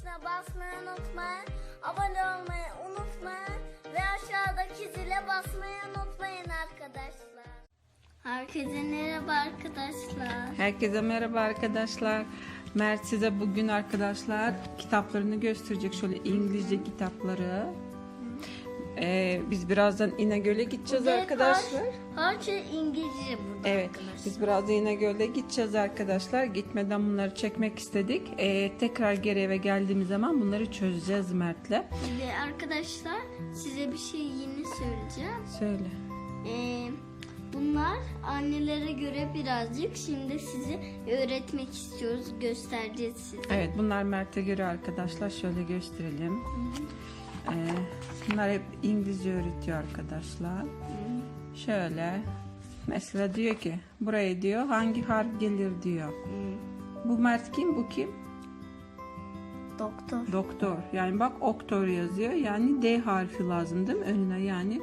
tuşuna basmayı unutmayın. Abone olmayı unutmayın. Ve aşağıdaki zile basmayı unutmayın arkadaşlar. Herkese merhaba arkadaşlar. Herkese merhaba arkadaşlar. Mert size bugün arkadaşlar kitaplarını gösterecek. Şöyle İngilizce kitapları. Ee, biz birazdan İnegöl'e gideceğiz arkadaşlar. Her, her şey İngilizce burada Evet, arkadaşlar. Biz birazdan İnegöl'e gideceğiz arkadaşlar. Gitmeden bunları çekmek istedik. Ee, tekrar geri eve geldiğimiz zaman bunları çözeceğiz Mert'le. Ve arkadaşlar size bir şey yeni söyleyeceğim. Söyle. Ee, bunlar annelere göre birazcık şimdi size öğretmek istiyoruz, göstereceğiz size. Evet, bunlar Mert'e göre arkadaşlar. Şöyle gösterelim. Ee, bunlar hep İngilizce öğretiyor arkadaşlar. Şöyle. Mesela diyor ki buraya diyor hangi harf gelir diyor. Bu Mert kim bu kim? Doktor. Doktor. Yani bak oktor yazıyor. Yani D harfi lazım değil mi önüne yani.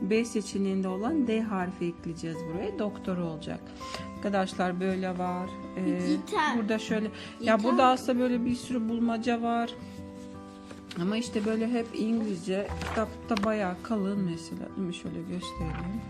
B seçeneğinde olan D harfi ekleyeceğiz buraya. Doktor olacak. Arkadaşlar böyle var. Ee, Gitar. burada şöyle. Ya Gitar. burada aslında böyle bir sürü bulmaca var. Ama işte böyle hep İngilizce. Kitapta bayağı kalın mesela. Değil mi? Şöyle gösterelim.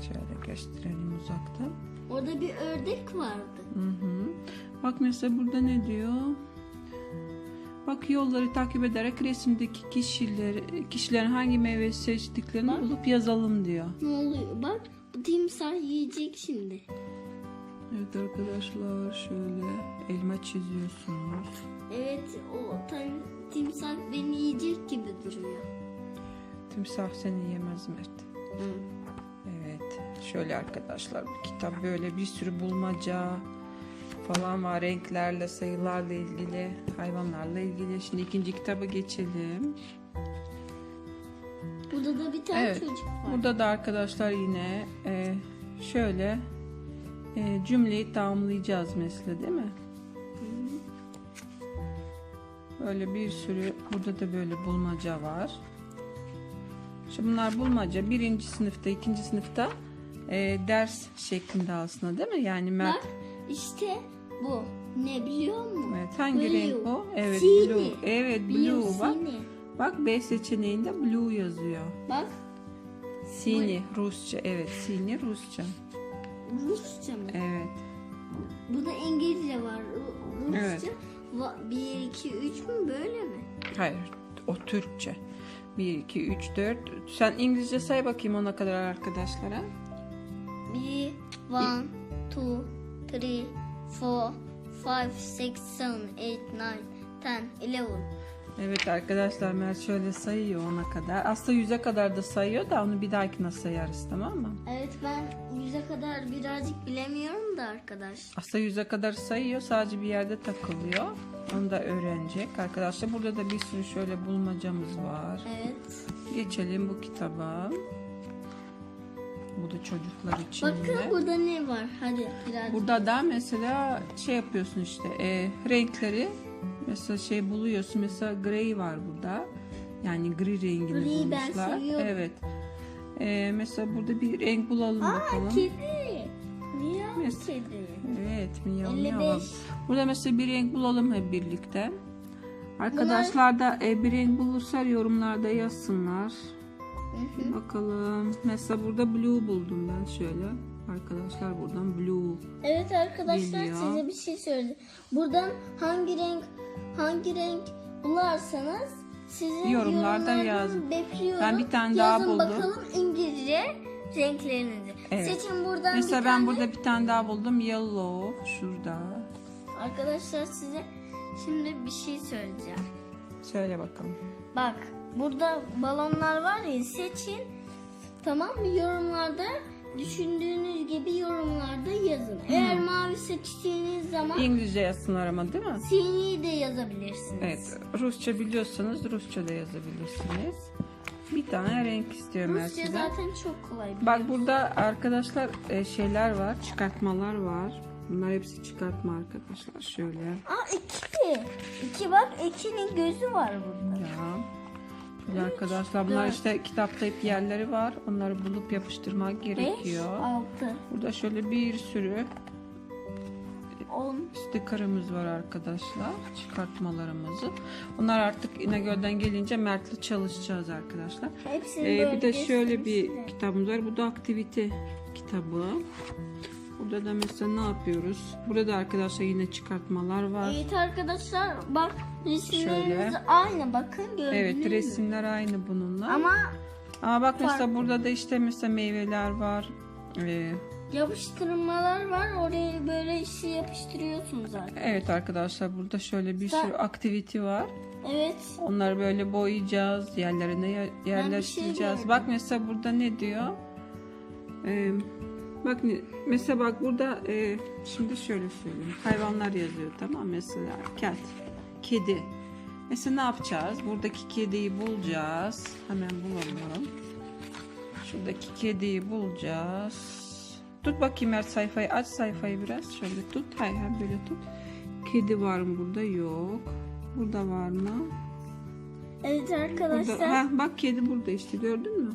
Şöyle gösterelim uzaktan. Orada bir ördek vardı. Hı hı. Bak mesela burada ne diyor? Bak yolları takip ederek resimdeki kişileri, kişilerin hangi meyve seçtiklerini Bak. bulup yazalım diyor. Ne oluyor? Bak bu timsah yiyecek şimdi. Evet arkadaşlar şöyle elma çiziyorsunuz. Evet o tam, timsah beni yiyecek gibi duruyor. Timsah seni yemez Mert. Evet şöyle arkadaşlar bu kitap böyle bir sürü bulmaca falan var renklerle sayılarla ilgili hayvanlarla ilgili. Şimdi ikinci kitaba geçelim. Burada da bir tane Evet. çocuk var. Burada da arkadaşlar yine e, şöyle e, cümleyi tamamlayacağız mesela değil mi? Böyle bir sürü burada da böyle bulmaca var. Şimdi bunlar bulmaca birinci sınıfta ikinci sınıfta e, ders şeklinde aslında değil mi? Yani Mert Bak işte bu. Ne biliyor musun? evet, hangi Blue. renk o? Evet Sini. blue. Evet blue, Blue, bak. sini. Bak B seçeneğinde blue yazıyor. Bak Sini Rusça evet sini Rusça. Rusça mı? Evet. Burada İngilizce var. Ru- Rusça. Evet. 1, 2, 3 mü böyle mi? Hayır, o Türkçe. 1, 2, 3, 4. Sen İngilizce say bakayım ona kadar arkadaşlara. 1, 1, 2, 3, 4, 5, 6, 7, 8, 9, 10, 11. Evet arkadaşlar Mert şöyle sayıyor ona kadar. Aslında yüze kadar da sayıyor da onu bir dahakine sayarız tamam mı? Evet ben yüze kadar birazcık bilemiyorum da arkadaş. Aslında yüze kadar sayıyor sadece bir yerde takılıyor. Onu da öğrenecek. Arkadaşlar burada da bir sürü şöyle bulmacamız var. Evet. Geçelim bu kitaba. Bu da çocuklar için Bakın burada ne var? Hadi birazcık. Burada da mesela şey yapıyorsun işte e, renkleri mesela şey buluyorsun mesela grey var burada yani gri rengini ben bulmuşlar. seviyorum. Evet. E, mesela burada bir renk bulalım Aa bakalım. kedi. Miyav Mes- kedi. Evet miyav 55. miyav. Burada mesela bir renk bulalım hep birlikte. Arkadaşlar da e, bir renk bulursa yorumlarda yazsınlar. Bakalım. Mesela burada blue buldum ben şöyle. Arkadaşlar buradan blue. Evet arkadaşlar Geliyor. size bir şey söyleyeyim. Buradan hangi renk hangi renk bularsanız sizin Yorumlarda yazın. bekliyorum. Ben bir tane daha buldum. bakalım İngilizce renklerinizi. Evet. Seçin buradan Mesela bir ben tane. burada bir tane daha buldum. Yellow. Şurada. Arkadaşlar size şimdi bir şey söyleyeceğim. Söyle bakalım. Bak burada balonlar var ya seçin. Tamam mı? Yorumlarda düşündüğünüz gibi yorumlarda yazın. Eğer mavi seçtiğiniz zaman İngilizce yazsınlar ama değil mi? sini de yazabilirsiniz. Evet. Rusça biliyorsanız Rusça da yazabilirsiniz. Bir tane renk istiyorum ben Rusça zaten çok kolay. Bak burada arkadaşlar e, şeyler var. Çıkartmalar var. Bunlar hepsi çıkartma arkadaşlar. Şöyle. Aa iki. İki bak ikinin gözü var burada. Ya. Şöyle arkadaşlar bunlar işte kitapta hep yerleri var. Onları bulup yapıştırmak gerekiyor. altı. Burada şöyle bir sürü 10. Stikerimiz var arkadaşlar. Çıkartmalarımızı. Bunlar artık İnegöl'den gelince Mert'le çalışacağız arkadaşlar. Hepsini Ee, böyle bir de şöyle bir kitabımız var. Bu da aktivite kitabı. Burada da mesela ne yapıyoruz? Burada arkadaşlar yine çıkartmalar var. Evet arkadaşlar bak resimlerimiz Şöyle. aynı bakın gördünüz Evet mü? resimler aynı bununla. Ama Ama bak mesela farklı. burada da işte mesela meyveler var. Ee, yapıştırmalar var oraya böyle işi yapıştırıyorsunuz zaten. evet arkadaşlar burada şöyle bir Sen- sürü aktivite var. Evet Onları böyle boyayacağız, yerlerine yer- yerleştireceğiz. şey bak mesela burada ne diyor? Ee, bak mesela bak burada e, şimdi şöyle söyleyeyim. Hayvanlar yazıyor tamam mesela cat, kedi. Mesela ne yapacağız? Buradaki kediyi bulacağız. Hemen bulalım. Şuradaki kediyi bulacağız. Tut bakayım her sayfayı. Aç sayfayı biraz. Şöyle tut. Hayır hayır, böyle tut. Kedi var mı burada? Yok. Burada var mı? evet Burada, arkadaşlar ha, bak kedi burada işte gördün mü?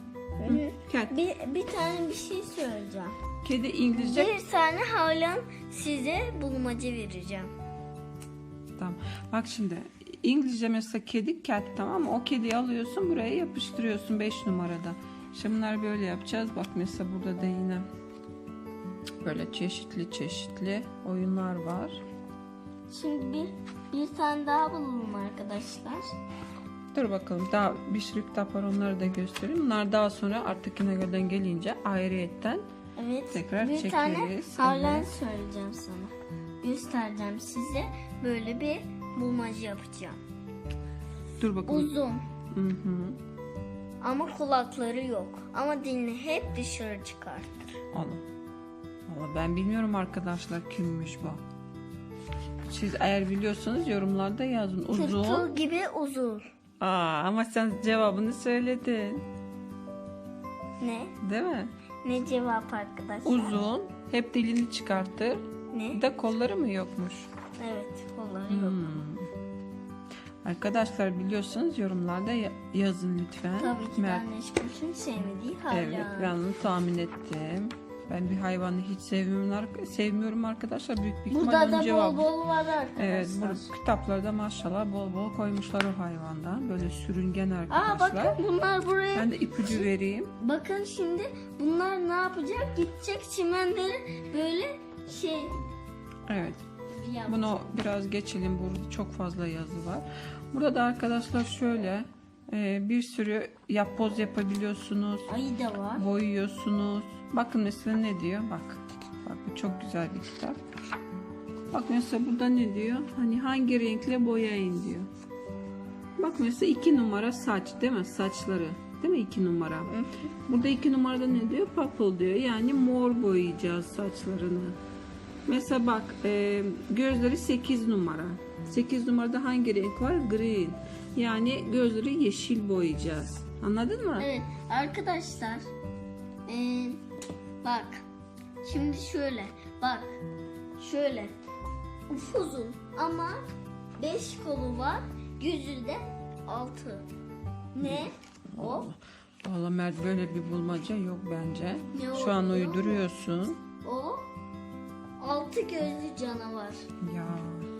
Hı. Cat. bir, bir tane bir şey söyleyeceğim. Kedi İngilizce. Bir tane halen size bulmaca vereceğim. Tamam. Bak şimdi İngilizce mesela kedi cat tamam mı? O kediyi alıyorsun buraya yapıştırıyorsun 5 numarada. Şimdi bunlar böyle yapacağız. Bak mesela burada da yine böyle çeşitli çeşitli oyunlar var. Şimdi bir, bir tane daha bulalım arkadaşlar. Dur bakalım daha bir sürü kitap var onları da göstereyim. Bunlar daha sonra artık İnegöl'den gelince ayrıyetten Evet. Tekrar bir çekeriz, tane halen evet. söyleyeceğim sana. Göstereceğim size. Böyle bir bulmaca yapacağım. dur bakalım. Uzun Hı hı. ama kulakları yok. Ama dilini hep dışarı çıkartır. Allah. Allah ben bilmiyorum arkadaşlar kimmiş bu. Siz eğer biliyorsanız yorumlarda yazın. Uzun. Tırtıl gibi uzun. Aa, ama sen cevabını söyledin. Ne? Değil mi? Ne cevap arkadaşlar? Uzun. Hep dilini çıkartır. Ne? Bir de kolları mı yokmuş? Evet kolları yok. Hmm. Arkadaşlar biliyorsanız yorumlarda ya- yazın lütfen. Tabii ki de Mer- anne kuşun sevmediği hayvan. Evet ben onu tahmin ettim. Ben bir hayvanı hiç sevmiyorum, sevmiyorum arkadaşlar. Büyük bir Burada da bol bol var arkadaşlar. Evet bu kitaplarda maşallah bol bol koymuşlar o hayvandan. Böyle sürüngen Aa arkadaşlar. bakın bunlar buraya. Ben de ipucu vereyim. Bakın şimdi bunlar ne yapacak? Gidecek çimenleri böyle şey Evet. yapacak. Bunu biraz geçelim. Burada çok fazla yazı var. Burada da arkadaşlar şöyle e, bir sürü yapboz yapabiliyorsunuz. Ayı da var. Boyuyorsunuz. Bakın mesela ne diyor? Bak. Bak bu çok güzel bir kitap. Bak mesela burada ne diyor? Hani hangi renkle boyayın diyor. Bak mesela iki numara saç değil mi? Saçları. Değil mi iki numara? Burada iki numarada ne diyor? Purple diyor. Yani mor boyayacağız saçlarını. Mesela bak e, gözleri 8 numara. 8 numarada hangi renk var? Green. Yani gözleri yeşil boyayacağız. Anladın mı? Evet arkadaşlar. ee, bak. Şimdi şöyle. Bak. Şöyle. Uzun ama 5 kolu var. Yüzü de 6. Ne? O? Valla Mert böyle bir bulmaca yok bence. Ne Şu an oluyor? uyduruyorsun. Altı gözlü canavar. Ya.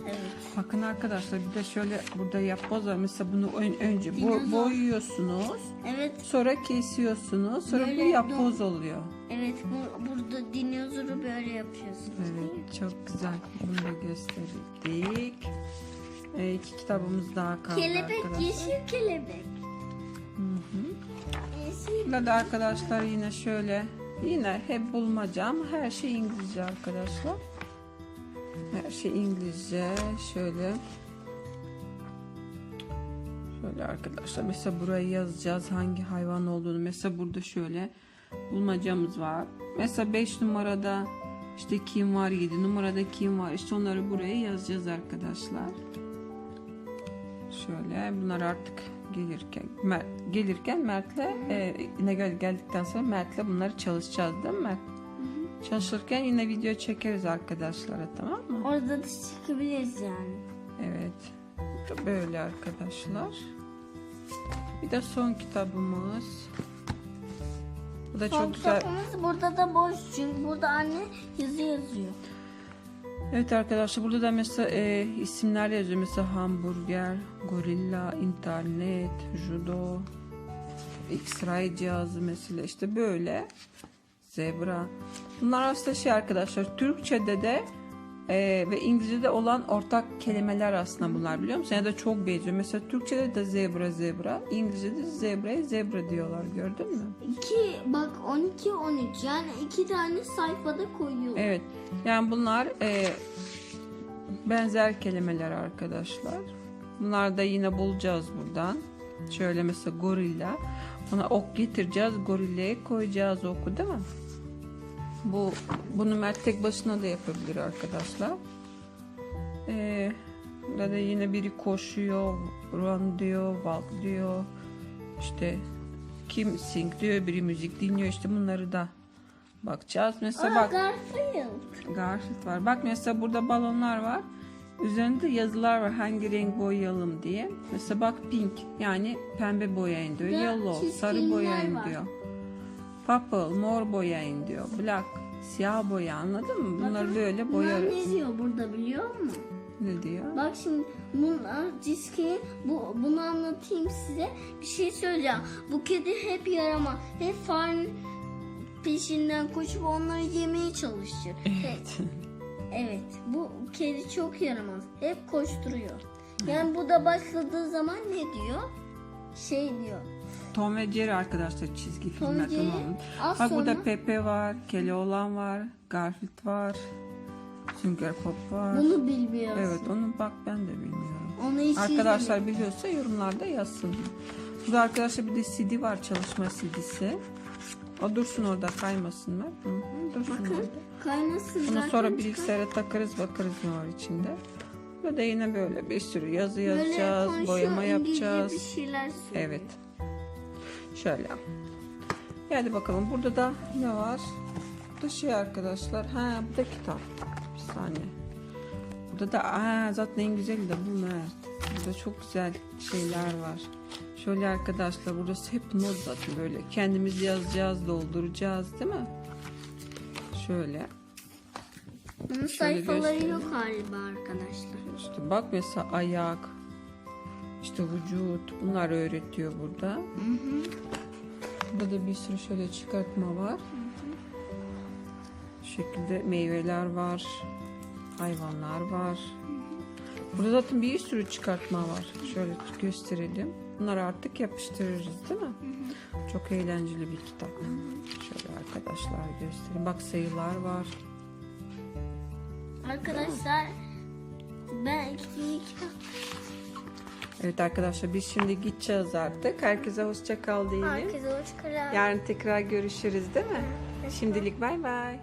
Evet. Bakın arkadaşlar bir de şöyle burada yapboz var. Mesela bunu ön- önce bo- Dinozor. boyuyorsunuz. Evet. Sonra kesiyorsunuz. Sonra Böyle bu yapboz oluyor. Evet bu, burada dinozoru böyle yapıyorsunuz. değil mi? Evet çok güzel. Bunu da gösterdik. Ee, iki kitabımız daha kaldı Kelebek, arkadaşlar. yeşil kelebek. Hı hı. Yeşil. Burada da arkadaşlar yine şöyle yine hep bulmaca ama her şey İngilizce arkadaşlar. Her şey İngilizce. Şöyle Şöyle arkadaşlar mesela burayı yazacağız hangi hayvan olduğunu. Mesela burada şöyle bulmacamız var. Mesela 5 numarada işte kim var 7 numarada kim var işte onları buraya yazacağız arkadaşlar. Şöyle bunlar artık gelirken Mert, gelirken Mert'le e, gel- geldikten sonra Mert'le bunları çalışacağız değil mi Mert? Çalışırken yine video çekeriz arkadaşlara tamam mı? Orada da çıkabiliriz yani. Evet. Böyle arkadaşlar. Bir de son kitabımız. Bu da Son çok güzel. kitabımız burada da boş çünkü burada anne yazı yazıyor. Evet arkadaşlar burada da mesela e, isimler yazıyor. Mesela hamburger, gorilla, internet, judo, X-ray cihazı mesela işte böyle. Zebra. Bunlar aslında şey arkadaşlar Türkçe'de de e, ve İngilizce'de olan ortak kelimeler aslında bunlar biliyor musun? Ya da çok benziyor. Mesela Türkçe'de de zebra zebra. İngilizce'de zebraya zebra diyorlar gördün mü? 2 bak 12 13 yani iki tane sayfada koyuyor. Evet. Yani bunlar e, benzer kelimeler arkadaşlar. Bunlar da yine bulacağız buradan. Şöyle mesela gorilla. Ona ok getireceğiz. Gorillaya koyacağız oku değil mi? Bu bunu Mert tek başına da yapabilir arkadaşlar. Ee, burada da yine biri koşuyor, run diyor, walk diyor. İşte kim sing diyor, biri müzik dinliyor. İşte bunları da bakacağız. Mesela Aa, bak Garfield. Garfield var. Bak mesela burada balonlar var. Üzerinde yazılar var hangi renk boyayalım diye. Mesela bak pink yani pembe boyayın diyor. Yellow sarı boyayın var. diyor. Purple mor boyayın diyor. Black siyah boya anladın mı? Bunları Bakın, böyle bunlar boyarız. ne diyor burada biliyor musun? Ne diyor? Bak şimdi bunlar diski bu bunu anlatayım size. Bir şey söyleyeceğim. Bu kedi hep yaramaz. Hep farenin peşinden koşup onları yemeye çalışır. Evet. Evet. Bu kedi çok yaramaz. Hep koşturuyor. Yani bu da başladığı zaman ne diyor? Şey diyor. Tom ve Jerry arkadaşlar çizgi Tom filmler Jerry, tamam az Bak burada sonra- Pepe var, Keloğlan var, Garfield var, Sünger Pop var. Bunu bilmiyorsun. Evet onu bak ben de bilmiyorum. Onu hiç Arkadaşlar biliyorsa yorumlarda yazsın. Burada arkadaşlar bir de CD var çalışma CD'si. O dursun orada kaymasınlar. Hı hı, dursun orada. kaynasın Bunu zaten sonra bilgisayara takarız bakarız ne var içinde. Burada da yine böyle bir sürü yazı Böyle yazacağız, konuşuyor, boyama İngilizce yapacağız. bir şeyler söylüyor. Evet. Şöyle. Hadi bakalım burada da ne var? Bu da şey arkadaşlar. Ha bu da kitap. Bir saniye. Burada da aa, zaten en güzeli de bu Mert. Burada çok güzel şeyler var. Şöyle arkadaşlar burası hep not zaten böyle. Kendimiz yazacağız, dolduracağız değil mi? Şöyle. Bunun Şöyle sayfaları göstereyim. yok galiba arkadaşlar. İşte bak mesela ayak, işte vücut bunlar öğretiyor burada. Burada da bir sürü şöyle çıkartma var. Bu şekilde meyveler var, hayvanlar var. Burada zaten bir sürü çıkartma var. Şöyle gösterelim. Bunları artık yapıştırırız değil mi? Çok eğlenceli bir kitap. Şöyle arkadaşlar göstereyim. Bak sayılar var. Arkadaşlar ben ikinci Evet arkadaşlar biz şimdi gideceğiz artık. Herkese hoşça kal diyelim. herkese hoş geldin. Yarın tekrar görüşürüz değil mi? Şimdilik bay bay.